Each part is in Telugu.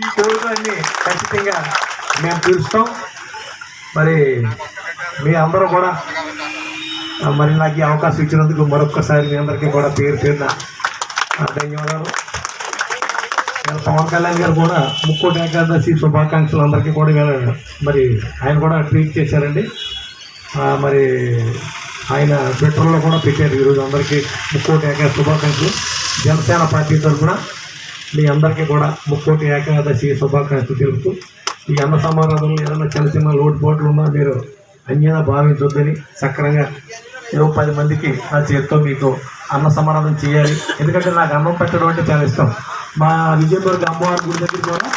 ఈ కోరికలన్నీ ఖచ్చితంగా. మేము తీరుస్తాం మరి మీ అందరూ కూడా మరి నాకు ఈ అవకాశం ఇచ్చినందుకు మరొక్కసారి మీ అందరికీ కూడా పేరు పేరున ధన్యవాదాలు. నేను పవన్ కళ్యాణ్ గారు కూడా ముక్కోటి ఏకాదశి శుభాకాంక్షలు అందరికీ కూడా మరి ఆయన కూడా ట్వీట్ చేశారండి. మరి ఆయన ట్విట్టర్లో కూడా పెట్టారు ఈరోజు అందరికీ ముక్కోటి ఏకాదశి శుభాకాంక్షలు. జనసేన పార్టీ తరఫున మీ అందరికీ కూడా ముక్కోటి ఏకాదశి శుభాకాంక్షలు తెలుపుతూ ఈ అన్న సమారాధనలు ఏదైనా చిన్న చిన్న లోటుపాట్లు ఉన్నా మీరు అన్యంగా భావించొద్దని సక్రంగా ఇరవై పది మందికి నా చేతితో మీకు అన్న సమారాధన చేయాలి. ఎందుకంటే నాకు అన్నం పెట్టడం అంటే చాలా ఇష్టం. మా విజయదుర్గ అమ్మవారి గుడి దగ్గర కూడా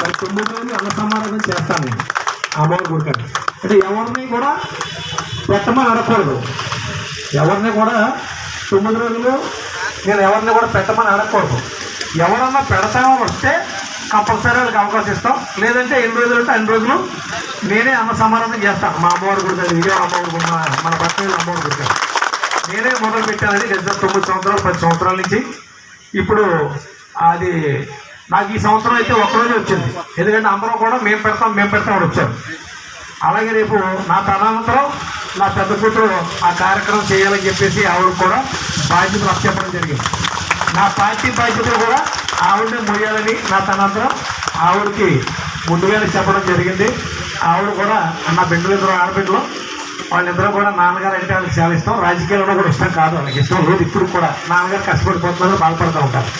మరి తొమ్మిది రోజులు అన్న సమారాధన చేస్తాను నేను అమ్మవారి గుడి అంటే ఎవరిని కూడా పెట్టమని అడగకూడదు. ఎవరిని కూడా తొమ్మిది రోజులు నేను ఎవరిని కూడా పెట్టమని అడగకూడదు. ఎవరన్నా పెడతామని వస్తే కంపల్సరీ వాళ్ళకి అవకాశం ఇస్తాం. లేదంటే ఎన్ని రోజులు అంటే అన్ని రోజులు నేనే అన్న సమాధానం చేస్తాను మా అమ్మవారి గుడి దగ్గర విజయవాడ అమ్మవారి గుడి మా- మన భర్త అమ్మవారి గుడి నేనే మొదలు పెట్టానండి గత తొమ్మిది సంవత్సరాలు పది సంవత్సరాల నుంచి ఇప్పుడు అది నాకు ఈ సంవత్సరం అయితే ఒక్కరోజు వచ్చింది. ఎందుకంటే అందరం కూడా మేము పెడతాం మేము పెడతాం అని వచ్చారు. అలాగే రేపు నా తదనంతరం నా పెద్ద కూతురు ఆ కార్యక్రమం చేయాలని చెప్పేసి ఆవిడ కూడా బాధ్యతలు అప్పచెప్పడం జరిగింది. నా పార్టీ బాధ్యతలు కూడా ఆవిడని మోయాలని నా తనంతరం ఆవిడకి ముందుగానే చెప్పడం జరిగింది. ఆవిడ కూడా నా బిడ్డలు ఇద్దరు ఆడబిడ్డలు. వాళ్ళిద్దరూ కూడా నాన్నగారు అంటే వాళ్ళకి చాలా ఇష్టం. రాజకీయాల్లో కూడా ఇష్టం కాదు. వాళ్ళకి ఇష్టం లేదు. ఇప్పుడు కూడా నాన్నగారు కష్టపడిపోతున్నారు బాధపడుతూ ఉంటారు.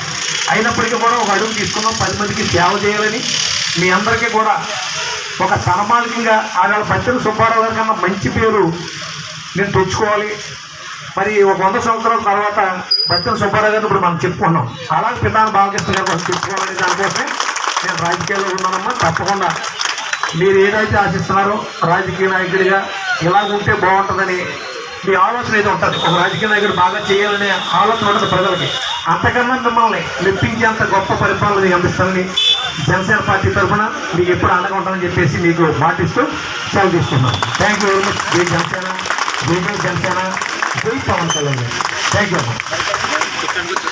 అయినప్పటికీ కూడా ఒక అడుగు తీసుకున్నాం. పది మందికి సేవ చేయాలని. మీ అందరికీ కూడా ఒక సన్మానికంగా ఆడ బచ్చల సుబ్బారావు గారి కన్నా మంచి పేరు నేను తెచ్చుకోవాలి. మరి ఒక వంద సంవత్సరాల తర్వాత బచ్చల సుబ్బారావు గారిని ఇప్పుడు మనం చెప్పుకున్నాం. అలాగే పిల్లలు బాలకృష్ణ గారు మనం చెప్పుకోవాలని దానికోసం నేను రాజకీయాల్లో ఉన్నానమ్మా తప్పకుండా మీరు ఏదైతే ఆశిస్తున్నారో రాజకీయ నాయకుడిగా ఇలా ఉంటే బాగుంటుందని మీ ఆలోచన ఏదో ఉంటుంది. ఒక రాజకీయ నాయకుడు బాగా చేయాలనే ఆలోచన ఉంటుంది ప్రజలకి. అంతకన్నా మిమ్మల్ని మెప్పించేంత గొప్ప పరిపాలన మీకు అందిస్తానని జనసేన పార్టీ తరఫున మీకు ఎప్పుడు అండగా ఉంటానని చెప్పేసి మీకు మాటిస్తూ సెలవు తీసుకున్నాను థ్యాంక్ యూ వెరీ మచ్ జై జనసేన. జై జనసేన. జై పవన్ కళ్యాణ్ థ్యాంక్ యూ